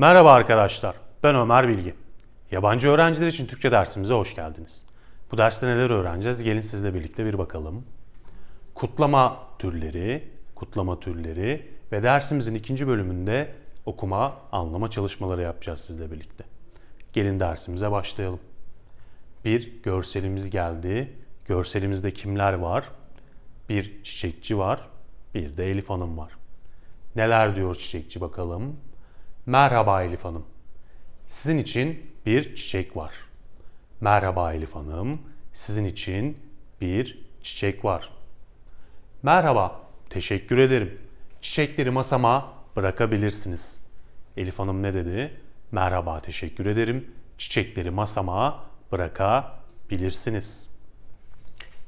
Merhaba arkadaşlar, ben Ömer Bilgi. Yabancı öğrenciler için Türkçe dersimize hoş geldiniz. Bu derste neler öğreneceğiz? Gelin sizle birlikte bir bakalım. Kutlama türleri, kutlama türleri ve dersimizin ikinci bölümünde okuma, anlama çalışmaları yapacağız sizle birlikte. Gelin dersimize başlayalım. Bir görselimiz geldi. Görselimizde kimler var? Bir çiçekçi var, bir de Elif Hanım var. Neler diyor çiçekçi bakalım? Merhaba Elif Hanım. Sizin için bir çiçek var. Merhaba Elif Hanım. Sizin için bir çiçek var. Merhaba. Teşekkür ederim. Çiçekleri masama bırakabilirsiniz. Elif Hanım ne dedi? Merhaba, teşekkür ederim. Çiçekleri masama bırakabilirsiniz.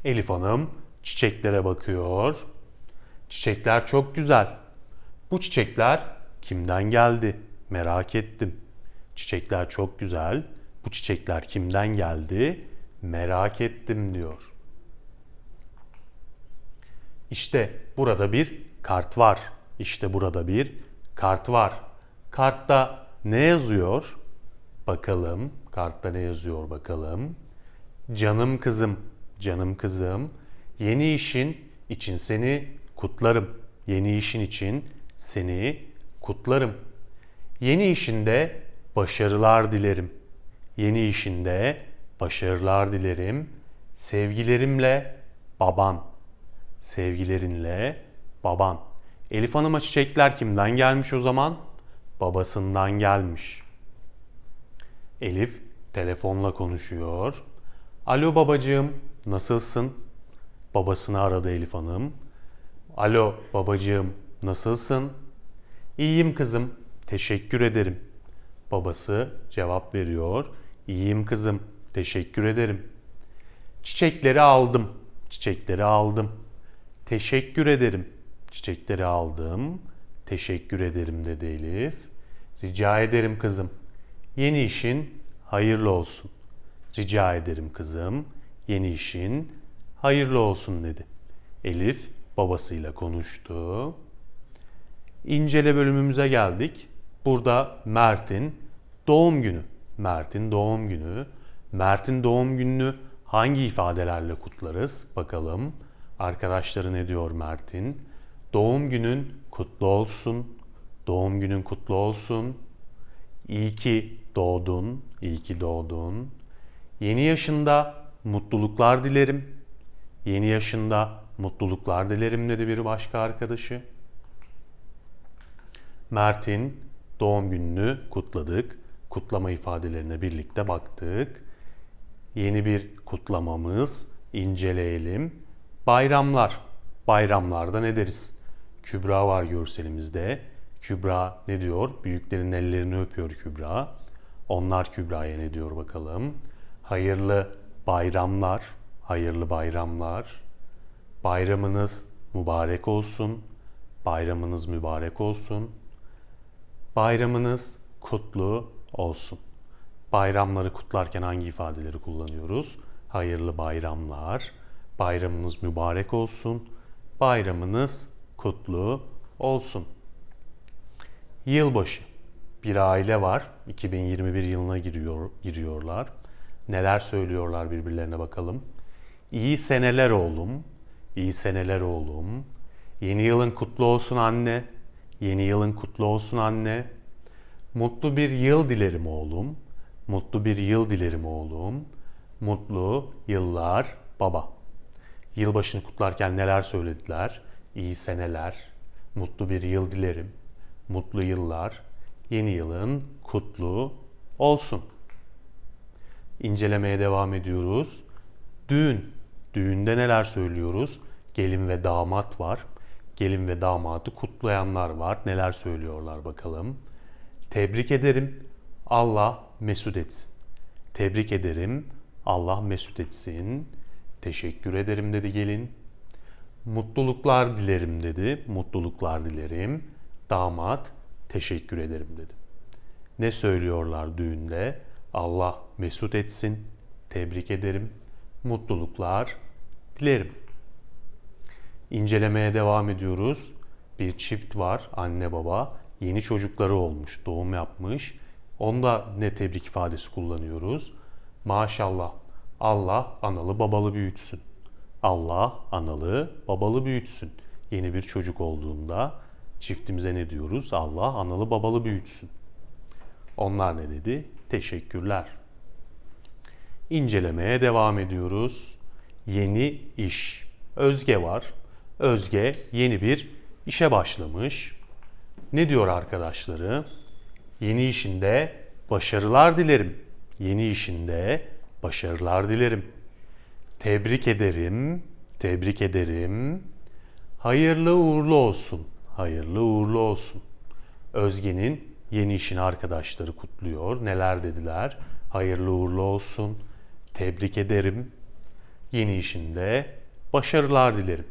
Elif Hanım çiçeklere bakıyor. Çiçekler çok güzel. Bu çiçekler kimden geldi? Merak ettim. Çiçekler çok güzel. Bu çiçekler kimden geldi? Merak ettim diyor. İşte burada bir kart var. İşte burada bir kart var. Kartta ne yazıyor? Bakalım. Kartta ne yazıyor bakalım. Canım kızım, canım kızım. Yeni işin için seni kutlarım. Yeni işin için seni kutlarım. Yeni işinde başarılar dilerim. Yeni işinde başarılar dilerim. Sevgilerimle baban. Sevgilerinle baban. Elif Hanım'a çiçekler kimden gelmiş o zaman? Babasından gelmiş. Elif telefonla konuşuyor. Alo babacığım, nasılsın? Babasını aradı Elif Hanım. Alo babacığım, nasılsın? İyiyim kızım, teşekkür ederim. Babası cevap veriyor. İyiyim kızım, teşekkür ederim. Çiçekleri aldım, çiçekleri aldım. Teşekkür ederim. Çiçekleri aldım. Teşekkür ederim dedi Elif. Rica ederim kızım. Yeni işin hayırlı olsun. Rica ederim kızım. Yeni işin hayırlı olsun dedi. Elif babasıyla konuştu. İncele bölümümüze geldik. Burada Mert'in doğum günü. Mert'in doğum günü. Mert'in doğum gününü hangi ifadelerle kutlarız? Bakalım. Arkadaşları ne diyor Mert'in? Doğum günün kutlu olsun. Doğum günün kutlu olsun. İyi ki doğdun. İyi ki doğdun. Yeni yaşında mutluluklar dilerim. Yeni yaşında mutluluklar dilerim dedi bir başka arkadaşı. Mert'in doğum gününü kutladık. Kutlama ifadelerine birlikte baktık. Yeni bir kutlamamız inceleyelim. Bayramlar. Bayramlarda ne deriz? Kübra var görselimizde. Kübra ne diyor? Büyüklerin ellerini öpüyor Kübra. Onlar Kübra'ya ne diyor bakalım? Hayırlı bayramlar. Hayırlı bayramlar. Bayramınız mübarek olsun. Bayramınız mübarek olsun. Bayramınız kutlu olsun. Bayramları kutlarken hangi ifadeleri kullanıyoruz? Hayırlı bayramlar. Bayramınız mübarek olsun. Bayramınız kutlu olsun. Yılbaşı. Bir aile var. 2021 yılına giriyor, giriyorlar. Neler söylüyorlar birbirlerine bakalım. İyi seneler oğlum. İyi seneler oğlum. Yeni yılın kutlu olsun anne. Yeni yılın kutlu olsun anne. Mutlu bir yıl dilerim oğlum. Mutlu bir yıl dilerim oğlum. Mutlu yıllar baba. Yılbaşını kutlarken neler söylediler? İyi seneler, mutlu bir yıl dilerim, mutlu yıllar, yeni yılın kutlu olsun. İncelemeye devam ediyoruz. Düğün, düğünde neler söylüyoruz? Gelin ve damat var. Gelin ve damadı kutlayanlar var. Neler söylüyorlar bakalım. Tebrik ederim. Allah mesut etsin. Tebrik ederim. Allah mesut etsin. Teşekkür ederim dedi gelin. Mutluluklar dilerim dedi. Mutluluklar dilerim. Damat teşekkür ederim dedi. Ne söylüyorlar düğünde? Allah mesut etsin. Tebrik ederim. Mutluluklar dilerim. İncelemeye devam ediyoruz. Bir çift var, anne baba. Yeni çocukları olmuş, doğum yapmış. Onda ne tebrik ifadesi kullanıyoruz? Maşallah. Allah analı babalı büyütsün. Allah analı babalı büyütsün. Yeni bir çocuk olduğunda çiftimize ne diyoruz? Allah analı babalı büyütsün. Onlar ne dedi? Teşekkürler. İncelemeye devam ediyoruz. Yeni iş. Özge var. Özge yeni bir işe başlamış. Ne diyor arkadaşları? Yeni işinde başarılar dilerim. Yeni işinde başarılar dilerim. Tebrik ederim. Tebrik ederim. Hayırlı uğurlu olsun. Hayırlı uğurlu olsun. Özge'nin yeni işini arkadaşları kutluyor. Neler dediler? Hayırlı uğurlu olsun. Tebrik ederim. Yeni işinde başarılar dilerim.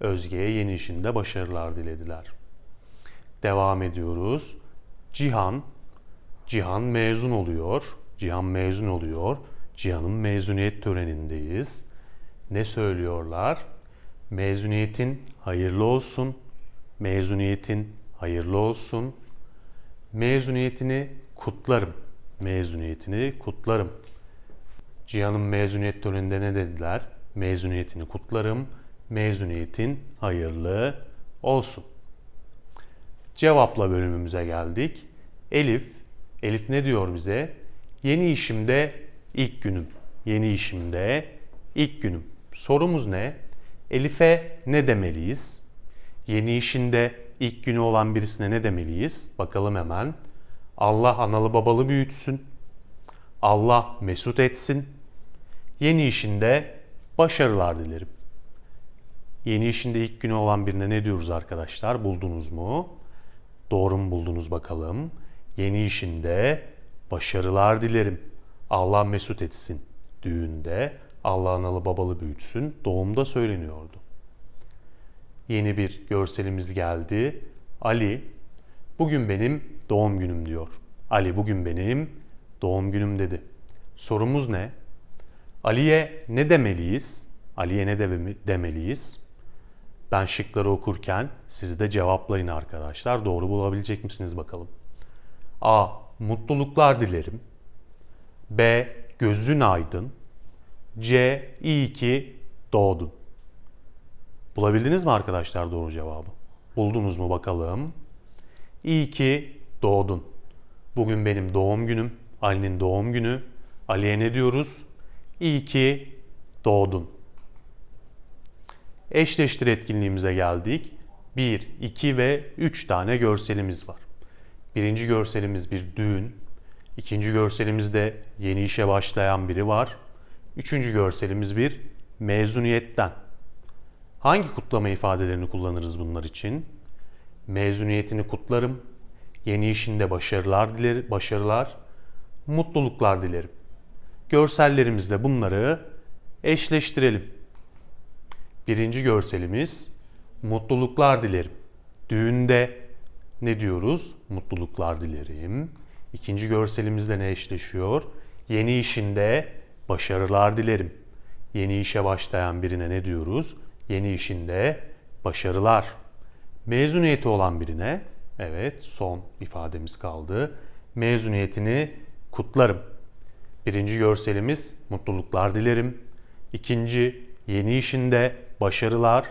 Özge'ye yeni işinde başarılar dilediler. Devam ediyoruz. Cihan Cihan mezun oluyor. Cihan mezun oluyor. Cihan'ın mezuniyet törenindeyiz. Ne söylüyorlar? Mezuniyetin hayırlı olsun. Mezuniyetin hayırlı olsun. Mezuniyetini kutlarım. Mezuniyetini kutlarım. Cihan'ın mezuniyet töreninde ne dediler? Mezuniyetini kutlarım. Mezuniyetin hayırlı olsun. Cevapla bölümümüze geldik. Elif, Elif ne diyor bize? Yeni işimde ilk günüm. Yeni işimde ilk günüm. Sorumuz ne? Elif'e ne demeliyiz? Yeni işinde ilk günü olan birisine ne demeliyiz? Bakalım hemen. Allah analı babalı büyütsün. Allah mesut etsin. Yeni işinde başarılar dilerim. Yeni işinde ilk günü olan birine ne diyoruz arkadaşlar? Buldunuz mu? Doğru mu buldunuz bakalım? Yeni işinde başarılar dilerim. Allah mesut etsin. Düğünde Allah analı babalı büyütsün. Doğumda söyleniyordu. Yeni bir görselimiz geldi. Ali, bugün benim doğum günüm diyor. Ali bugün benim doğum günüm dedi. Sorumuz ne? Ali'ye ne demeliyiz? Ali'ye ne de- demeliyiz? Ben şıkları okurken siz de cevaplayın arkadaşlar. Doğru bulabilecek misiniz bakalım. A. Mutluluklar dilerim. B. Gözün aydın. C. İyi ki doğdun. Bulabildiniz mi arkadaşlar doğru cevabı? Buldunuz mu bakalım? İyi ki doğdun. Bugün benim doğum günüm. Ali'nin doğum günü. Ali'ye ne diyoruz? İyi ki doğdun. Eşleştir etkinliğimize geldik. 1, 2 ve 3 tane görselimiz var. Birinci görselimiz bir düğün. İkinci görselimizde yeni işe başlayan biri var. Üçüncü görselimiz bir mezuniyetten. Hangi kutlama ifadelerini kullanırız bunlar için? Mezuniyetini kutlarım. Yeni işinde başarılar dilerim, başarılar, mutluluklar dilerim. Görsellerimizle bunları eşleştirelim. Birinci görselimiz mutluluklar dilerim. Düğünde ne diyoruz? Mutluluklar dilerim. İkinci görselimizde ne eşleşiyor? Yeni işinde başarılar dilerim. Yeni işe başlayan birine ne diyoruz? Yeni işinde başarılar. Mezuniyeti olan birine, evet son ifademiz kaldı. Mezuniyetini kutlarım. Birinci görselimiz mutluluklar dilerim. İkinci yeni işinde başarılar.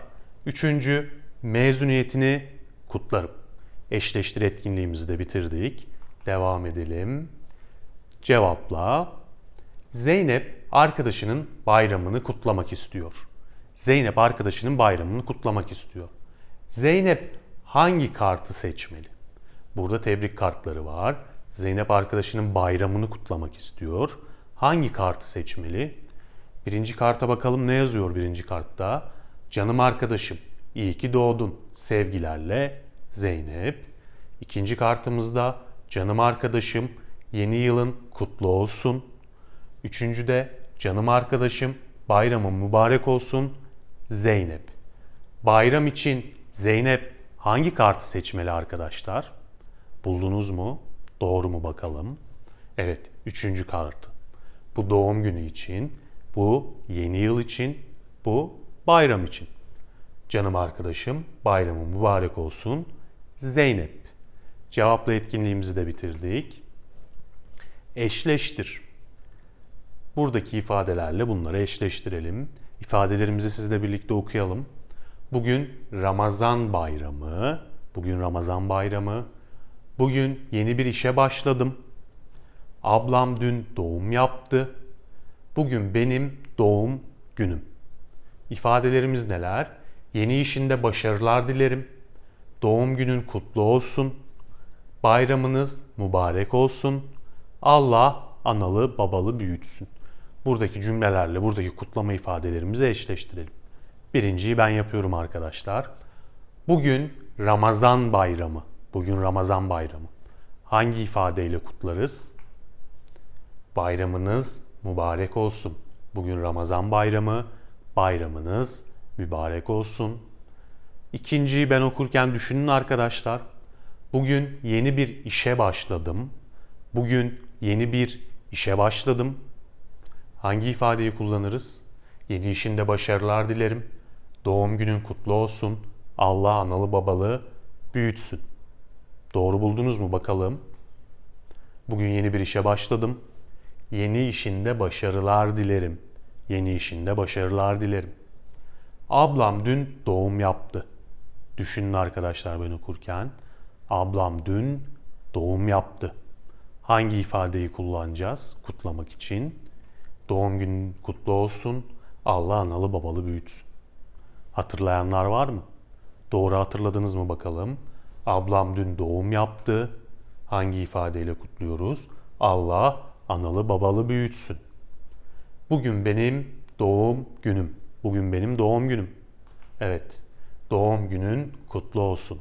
Üçüncü mezuniyetini kutlarım. Eşleştir etkinliğimizi de bitirdik. Devam edelim. Cevapla. Zeynep arkadaşının bayramını kutlamak istiyor. Zeynep arkadaşının bayramını kutlamak istiyor. Zeynep hangi kartı seçmeli? Burada tebrik kartları var. Zeynep arkadaşının bayramını kutlamak istiyor. Hangi kartı seçmeli? Birinci karta bakalım ne yazıyor birinci kartta? Canım arkadaşım, iyi ki doğdun. Sevgilerle Zeynep. İkinci kartımızda canım arkadaşım, yeni yılın kutlu olsun. Üçüncü de canım arkadaşım, bayramın mübarek olsun. Zeynep. Bayram için Zeynep hangi kartı seçmeli arkadaşlar? Buldunuz mu? Doğru mu bakalım? Evet, üçüncü kartı. Bu doğum günü için, bu yeni yıl için, bu bayram için. Canım arkadaşım, bayramın mübarek olsun. Zeynep. Cevapla etkinliğimizi de bitirdik. Eşleştir. Buradaki ifadelerle bunları eşleştirelim. İfadelerimizi sizle birlikte okuyalım. Bugün Ramazan bayramı. Bugün Ramazan bayramı. Bugün yeni bir işe başladım. Ablam dün doğum yaptı. Bugün benim doğum günüm. İfadelerimiz neler? Yeni işinde başarılar dilerim. Doğum günün kutlu olsun. Bayramınız mübarek olsun. Allah analı babalı büyütsün. Buradaki cümlelerle buradaki kutlama ifadelerimizi eşleştirelim. Birinciyi ben yapıyorum arkadaşlar. Bugün Ramazan bayramı. Bugün Ramazan bayramı. Hangi ifadeyle kutlarız? Bayramınız mübarek olsun. Bugün Ramazan bayramı. Bayramınız mübarek olsun. İkinciyi ben okurken düşünün arkadaşlar. Bugün yeni bir işe başladım. Bugün yeni bir işe başladım. Hangi ifadeyi kullanırız? Yeni işinde başarılar dilerim. Doğum günün kutlu olsun. Allah analı babalı büyütsün. Doğru buldunuz mu bakalım? Bugün yeni bir işe başladım. Yeni işinde başarılar dilerim. Yeni işinde başarılar dilerim. Ablam dün doğum yaptı. Düşünün arkadaşlar ben okurken. Ablam dün doğum yaptı. Hangi ifadeyi kullanacağız kutlamak için? Doğum günün kutlu olsun. Allah analı babalı büyütsün. Hatırlayanlar var mı? Doğru hatırladınız mı bakalım? Ablam dün doğum yaptı. Hangi ifadeyle kutluyoruz? Allah analı babalı büyütsün. Bugün benim doğum günüm. Bugün benim doğum günüm. Evet. Doğum günün kutlu olsun.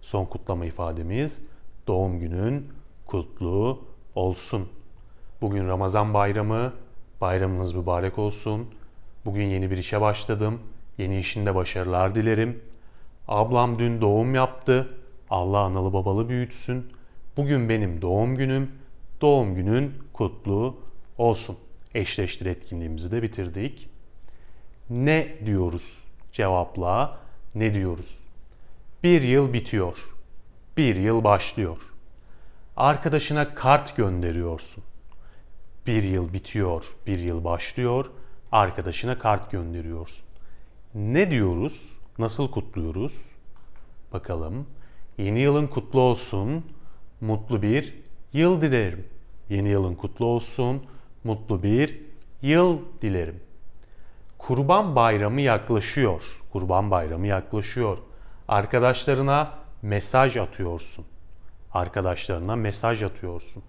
Son kutlama ifademiz doğum günün kutlu olsun. Bugün Ramazan bayramı. Bayramınız mübarek olsun. Bugün yeni bir işe başladım. Yeni işinde başarılar dilerim. Ablam dün doğum yaptı. Allah analı babalı büyütsün. Bugün benim doğum günüm. Doğum günün kutlu olsun. Eşleştir etkinliğimizi de bitirdik. Ne diyoruz? Cevapla ne diyoruz? Bir yıl bitiyor. Bir yıl başlıyor. Arkadaşına kart gönderiyorsun. Bir yıl bitiyor, bir yıl başlıyor. Arkadaşına kart gönderiyorsun. Ne diyoruz? Nasıl kutluyoruz? Bakalım. Yeni yılın kutlu olsun. Mutlu bir yıl dilerim. Yeni yılın kutlu olsun. Mutlu bir yıl dilerim. Kurban Bayramı yaklaşıyor. Kurban Bayramı yaklaşıyor. Arkadaşlarına mesaj atıyorsun. Arkadaşlarına mesaj atıyorsun.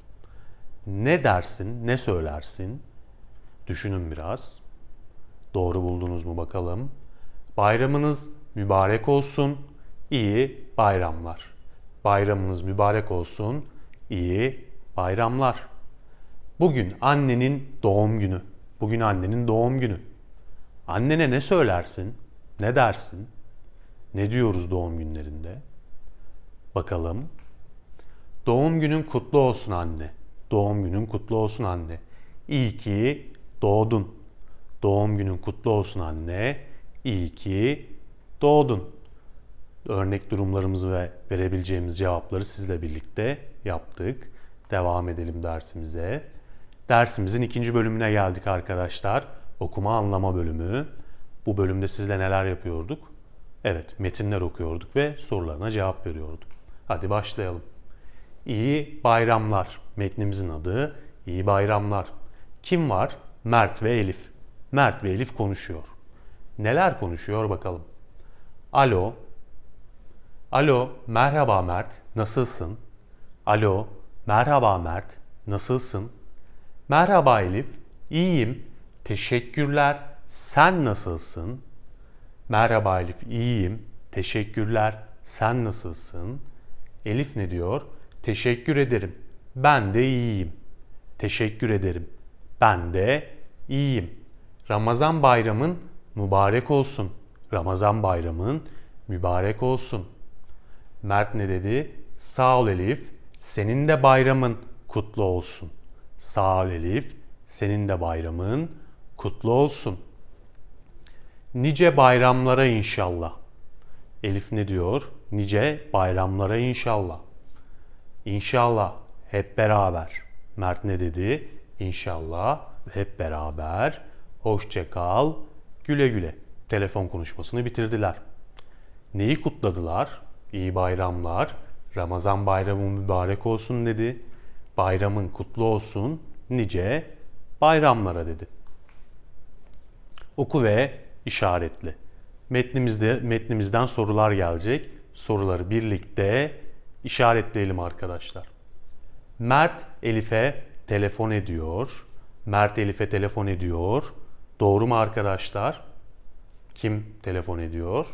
Ne dersin, ne söylersin? Düşünün biraz. Doğru buldunuz mu bakalım? Bayramınız mübarek olsun. İyi bayramlar. Bayramınız mübarek olsun. İyi bayramlar. Bugün annenin doğum günü. Bugün annenin doğum günü. Annene ne söylersin? Ne dersin? Ne diyoruz doğum günlerinde? Bakalım. Doğum günün kutlu olsun anne. Doğum günün kutlu olsun anne. İyi ki doğdun. Doğum günün kutlu olsun anne. İyi ki doğdun. Örnek durumlarımızı ve verebileceğimiz cevapları sizle birlikte yaptık. Devam edelim dersimize. Dersimizin ikinci bölümüne geldik arkadaşlar. Okuma anlama bölümü. Bu bölümde sizle neler yapıyorduk? Evet, metinler okuyorduk ve sorularına cevap veriyorduk. Hadi başlayalım. İyi bayramlar. Metnimizin adı İyi bayramlar. Kim var? Mert ve Elif. Mert ve Elif konuşuyor. Neler konuşuyor bakalım. Alo. Alo, merhaba Mert. Nasılsın? Alo, merhaba Mert. Nasılsın? Merhaba Elif. İyiyim. Teşekkürler. Sen nasılsın? Merhaba Elif. İyiyim. Teşekkürler. Sen nasılsın? Elif ne diyor? Teşekkür ederim. Ben de iyiyim. Teşekkür ederim. Ben de iyiyim. Ramazan bayramın mübarek olsun. Ramazan bayramın mübarek olsun. Mert ne dedi? Sağ ol Elif. Senin de bayramın kutlu olsun. Sağ ol Elif. Senin de bayramın kutlu olsun. Nice bayramlara inşallah. Elif ne diyor? Nice bayramlara inşallah. İnşallah hep beraber. Mert ne dedi? İnşallah hep beraber. Hoşça kal. Güle güle. Telefon konuşmasını bitirdiler. Neyi kutladılar? İyi bayramlar. Ramazan bayramı mübarek olsun dedi. Bayramın kutlu olsun. Nice bayramlara dedi. Oku ve işaretle. Metnimizde metnimizden sorular gelecek. Soruları birlikte işaretleyelim arkadaşlar. Mert Elif'e telefon ediyor. Mert Elif'e telefon ediyor. Doğru mu arkadaşlar? Kim telefon ediyor?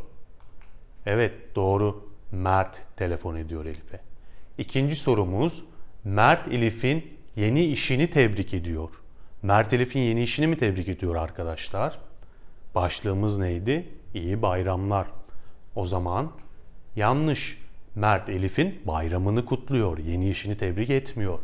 Evet doğru. Mert telefon ediyor Elif'e. İkinci sorumuz Mert Elif'in yeni işini tebrik ediyor. Mert Elif'in yeni işini mi tebrik ediyor arkadaşlar? Başlığımız neydi? İyi bayramlar. O zaman yanlış. Mert Elif'in bayramını kutluyor. Yeni işini tebrik etmiyor.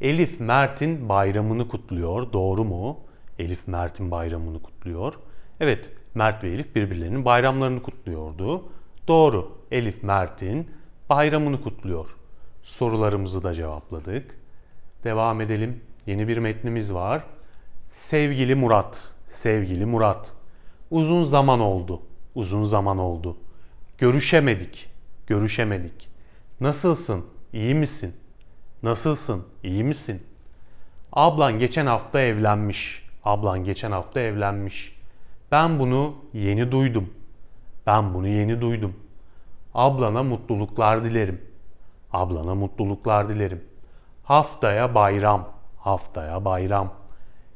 Elif Mert'in bayramını kutluyor. Doğru mu? Elif Mert'in bayramını kutluyor. Evet, Mert ve Elif birbirlerinin bayramlarını kutluyordu. Doğru. Elif Mert'in bayramını kutluyor. Sorularımızı da cevapladık. Devam edelim. Yeni bir metnimiz var. Sevgili Murat, sevgili Murat. Uzun zaman oldu. Uzun zaman oldu. Görüşemedik. Görüşemedik. Nasılsın? İyi misin? Nasılsın? İyi misin? Ablan geçen hafta evlenmiş. Ablan geçen hafta evlenmiş. Ben bunu yeni duydum. Ben bunu yeni duydum. Ablana mutluluklar dilerim. Ablana mutluluklar dilerim. Haftaya bayram. Haftaya bayram.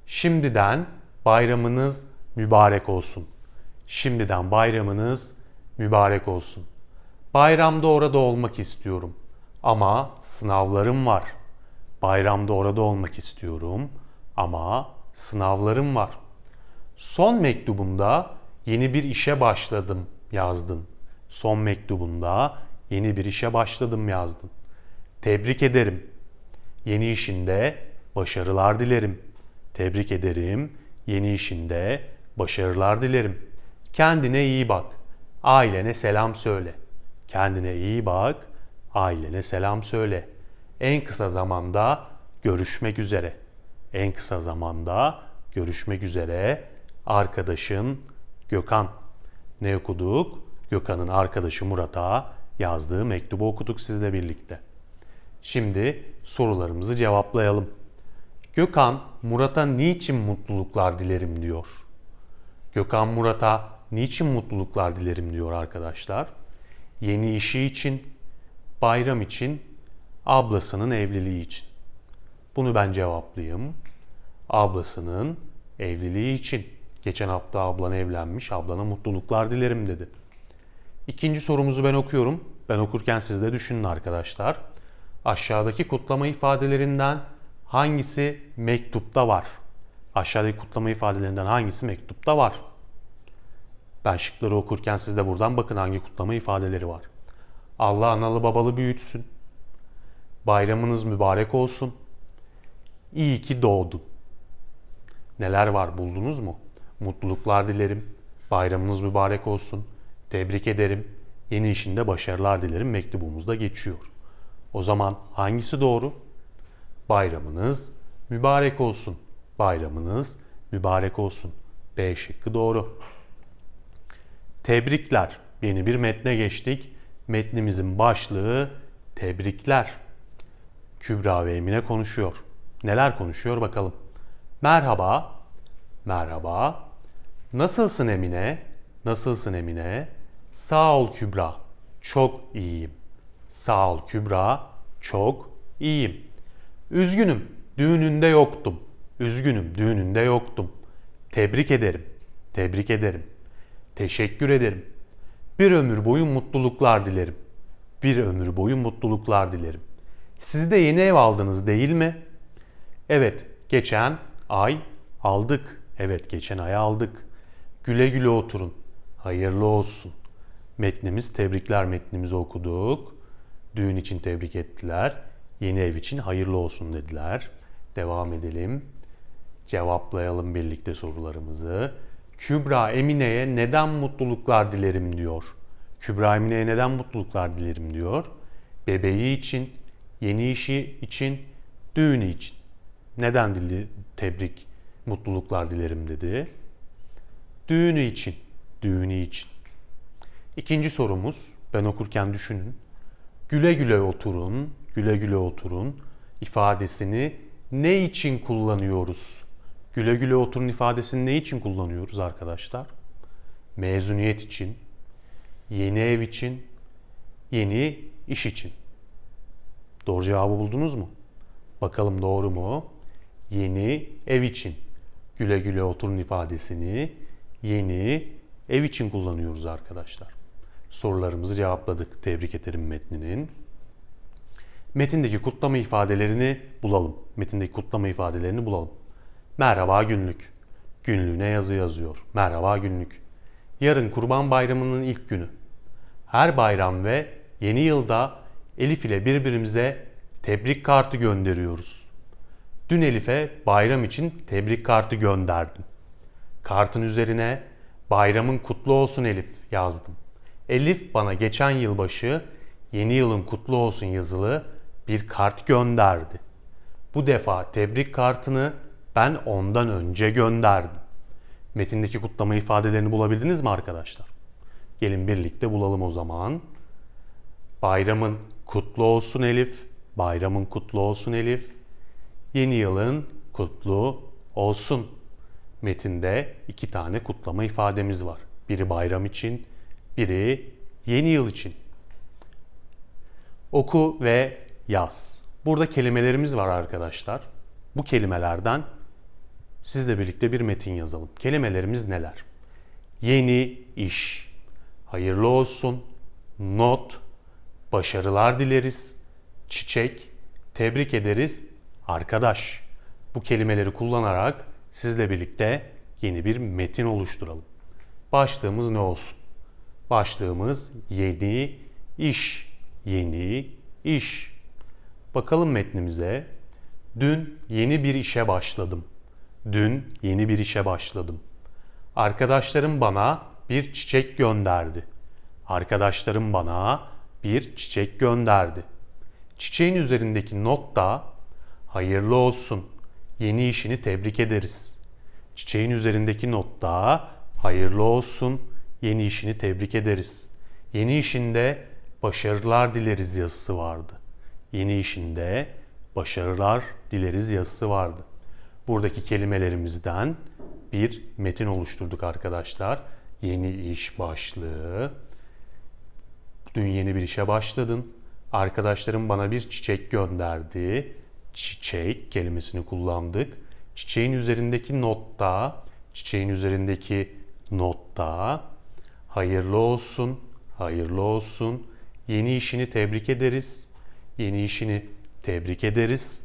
Şimdiden bayramınız mübarek olsun. Şimdiden bayramınız mübarek olsun. Bayramda orada olmak istiyorum. Ama sınavlarım var. Bayramda orada olmak istiyorum ama sınavlarım var. Son mektubunda yeni bir işe başladım yazdın. Son mektubunda yeni bir işe başladım yazdın. Tebrik ederim. Yeni işinde başarılar dilerim. Tebrik ederim. Yeni işinde başarılar dilerim. Kendine iyi bak. Ailene selam söyle. Kendine iyi bak. Ailene selam söyle. En kısa zamanda görüşmek üzere. En kısa zamanda görüşmek üzere. Arkadaşın Gökhan. Ne okuduk? Gökhan'ın arkadaşı Murat'a yazdığı mektubu okuduk sizle birlikte. Şimdi sorularımızı cevaplayalım. Gökhan Murat'a niçin mutluluklar dilerim diyor. Gökhan Murat'a niçin mutluluklar dilerim diyor arkadaşlar. Yeni işi için, bayram için, ablasının evliliği için. Bunu ben cevaplayayım. Ablasının evliliği için. Geçen hafta ablan evlenmiş, ablana mutluluklar dilerim dedi. İkinci sorumuzu ben okuyorum. Ben okurken siz de düşünün arkadaşlar. Aşağıdaki kutlama ifadelerinden hangisi mektupta var? Aşağıdaki kutlama ifadelerinden hangisi mektupta var? Ben şıkları okurken siz de buradan bakın hangi kutlama ifadeleri var. Allah analı babalı büyütsün. Bayramınız mübarek olsun. İyi ki doğdun. Neler var buldunuz mu? Mutluluklar dilerim. Bayramınız mübarek olsun. Tebrik ederim. Yeni işinde başarılar dilerim mektubumuzda geçiyor. O zaman hangisi doğru? Bayramınız mübarek olsun. Bayramınız mübarek olsun. B şıkkı doğru. Tebrikler. Yeni bir metne geçtik. Metnimizin başlığı tebrikler. Kübra ve Emine konuşuyor. Neler konuşuyor bakalım. Merhaba. Merhaba. Nasılsın Emine? Nasılsın Emine? Sağ ol Kübra. Çok iyiyim. Sağ ol Kübra. Çok iyiyim. Üzgünüm. Düğününde yoktum. Üzgünüm. Düğününde yoktum. Tebrik ederim. Tebrik ederim. Teşekkür ederim. Bir ömür boyu mutluluklar dilerim. Bir ömür boyu mutluluklar dilerim. Siz de yeni ev aldınız değil mi? Evet, geçen ay aldık. Evet, geçen ay aldık. Güle güle oturun. Hayırlı olsun. Metnimiz tebrikler metnimizi okuduk. Düğün için tebrik ettiler. Yeni ev için hayırlı olsun dediler. Devam edelim. Cevaplayalım birlikte sorularımızı. Kübra Emine'ye neden mutluluklar dilerim diyor. Kübra Emine'ye neden mutluluklar dilerim diyor. Bebeği için, yeni işi için, düğünü için. Neden dili tebrik, mutluluklar dilerim dedi. Düğünü için, düğünü için. İkinci sorumuz, ben okurken düşünün. Güle güle oturun, güle güle oturun ifadesini ne için kullanıyoruz? Güle güle oturun ifadesini ne için kullanıyoruz arkadaşlar? Mezuniyet için, yeni ev için, yeni iş için. Doğru cevabı buldunuz mu? Bakalım doğru mu? Yeni ev için. Güle güle oturun ifadesini yeni ev için kullanıyoruz arkadaşlar. Sorularımızı cevapladık. Tebrik ederim metninin. Metindeki kutlama ifadelerini bulalım. Metindeki kutlama ifadelerini bulalım. Merhaba günlük. Günlüğüne yazı yazıyor. Merhaba günlük. Yarın Kurban Bayramı'nın ilk günü. Her bayram ve yeni yılda Elif ile birbirimize tebrik kartı gönderiyoruz. Dün Elif'e bayram için tebrik kartı gönderdim. Kartın üzerine bayramın kutlu olsun Elif yazdım. Elif bana geçen yılbaşı yeni yılın kutlu olsun yazılı bir kart gönderdi. Bu defa tebrik kartını ben ondan önce gönderdim. Metindeki kutlama ifadelerini bulabildiniz mi arkadaşlar? Gelin birlikte bulalım o zaman. Bayramın kutlu olsun Elif. Bayramın kutlu olsun Elif. Yeni yılın kutlu olsun. Metinde iki tane kutlama ifademiz var. Biri bayram için, biri yeni yıl için. Oku ve yaz. Burada kelimelerimiz var arkadaşlar. Bu kelimelerden sizle birlikte bir metin yazalım. Kelimelerimiz neler? Yeni iş, hayırlı olsun, not, başarılar dileriz, çiçek, tebrik ederiz, arkadaş. Bu kelimeleri kullanarak sizle birlikte yeni bir metin oluşturalım. Başlığımız ne olsun? Başlığımız yeni iş. Yeni iş. Bakalım metnimize. Dün yeni bir işe başladım. Dün yeni bir işe başladım. Arkadaşlarım bana bir çiçek gönderdi. Arkadaşlarım bana bir çiçek gönderdi. Çiçeğin üzerindeki not da hayırlı olsun. Yeni işini tebrik ederiz. Çiçeğin üzerindeki not da hayırlı olsun. Yeni işini tebrik ederiz. Yeni işinde başarılar dileriz yazısı vardı. Yeni işinde başarılar dileriz yazısı vardı. Buradaki kelimelerimizden bir metin oluşturduk arkadaşlar. Yeni iş başlığı. Dün yeni bir işe başladın. Arkadaşlarım bana bir çiçek gönderdi. Çiçek kelimesini kullandık. Çiçeğin üzerindeki notta, çiçeğin üzerindeki notta hayırlı olsun, hayırlı olsun. Yeni işini tebrik ederiz. Yeni işini tebrik ederiz.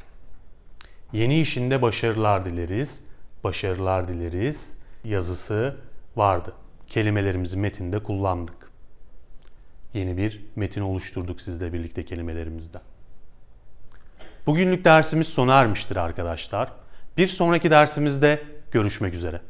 Yeni işinde başarılar dileriz. Başarılar dileriz yazısı vardı. Kelimelerimizi metinde kullandık. Yeni bir metin oluşturduk sizle birlikte kelimelerimizden. Bugünlük dersimiz sona ermiştir arkadaşlar. Bir sonraki dersimizde görüşmek üzere.